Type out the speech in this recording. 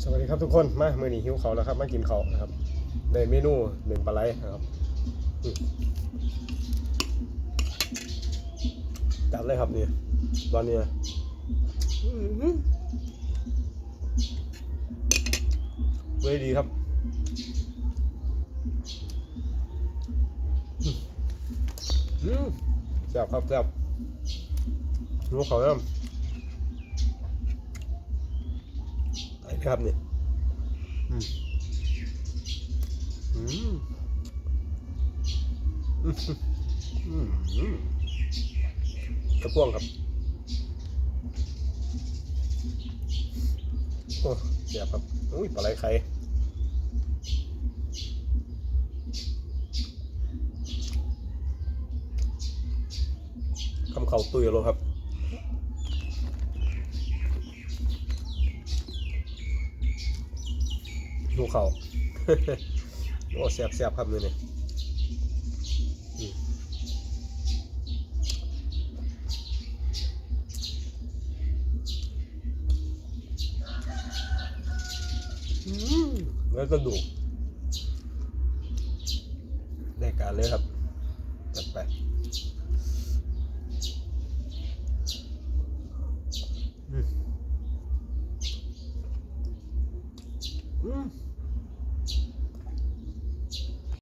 สวัสดีครับทุกคนมาเมื่อนี้หิวเขาแล้วครับมากินเขานะครับในเมนูหนึ่งปลาไหลนะครับจับเลยครับนี่ตอนนี้เว้ยดีครับอืมแซ่บครับแซ่บหิวเขาวแล้วไอ้ ครับนี่อืมอืมอืมอืมอืมตะกวงครับโอ้เสียบครับอุ้ยปลาไหลไข่คำเข่าตุยเลยครับ ดูเขาโอ้แซ่บแซ่บครับมือนี่อืมอืมแล้วก็ดูกได้การเลยครับจัดไป